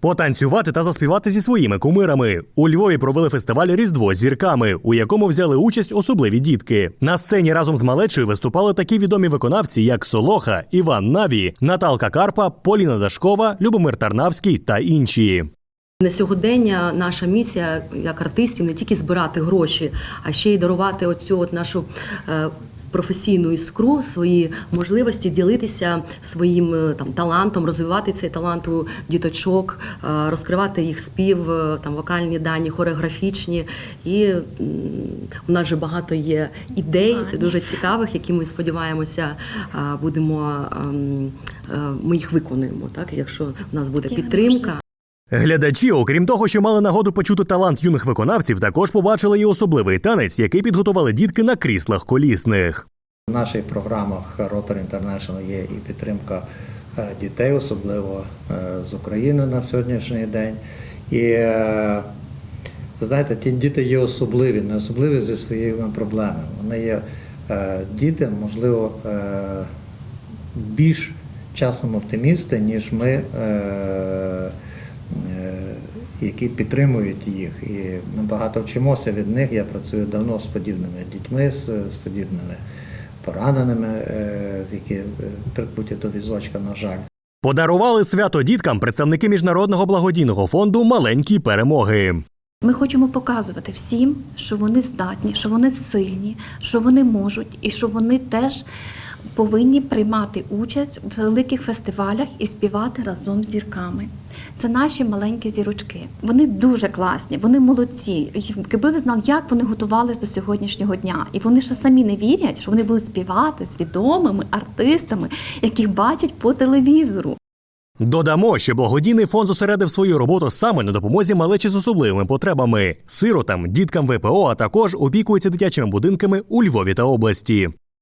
Потанцювати та заспівати зі своїми кумирами. У Львові провели фестиваль Різдво зірками, у якому взяли участь особливі дітки. На сцені разом з малечою виступали такі відомі виконавці, як Солоха, Іван Наві, Наталка Карпа, Поліна Дашкова, Любомир Тарнавський та інші. На сьогодення наша місія як артистів не тільки збирати гроші, а ще й дарувати оцю от нашу е, професійну іскру, свої можливості ділитися своїм е, там талантом, розвивати цей талант у діточок, е, розкривати їх спів, е, там вокальні дані, хореографічні. І у нас же багато є ідей дуже цікавих, які ми сподіваємося будемо ем, ми їх виконуємо, так якщо в нас буде підтримка. Глядачі, окрім того, що мали нагоду почути талант юних виконавців, також побачили і особливий танець, який підготували дітки на кріслах колісних. В наших програмах Rotary International є і підтримка е, дітей, особливо е, з України на сьогоднішній день. І е, знаєте, ті діти є особливі, не особливі зі своїми проблемами. Вони є діти, можливо, більш часом оптимісти, ніж ми, які підтримують їх. І ми багато вчимося від них. Я працюю давно з подібними дітьми, з, з подібними пораненими, е, які е, прикуті до візочка, на жаль. Подарували свято діткам представники міжнародного благодійного фонду маленькі перемоги. Ми хочемо показувати всім, що вони здатні, що вони сильні, що вони можуть, і що вони теж повинні приймати участь в великих фестивалях і співати разом з зірками. Це наші маленькі зірочки. Вони дуже класні, вони молодці. Якби ви знали, як вони готувалися до сьогоднішнього дня, і вони ще самі не вірять, що вони будуть співати з відомими артистами, яких бачать по телевізору. Додамо, що благодійний фонд зосередив свою роботу саме на допомозі малечі з особливими потребами, сиротам, діткам ВПО, а також опікується дитячими будинками у Львові та області.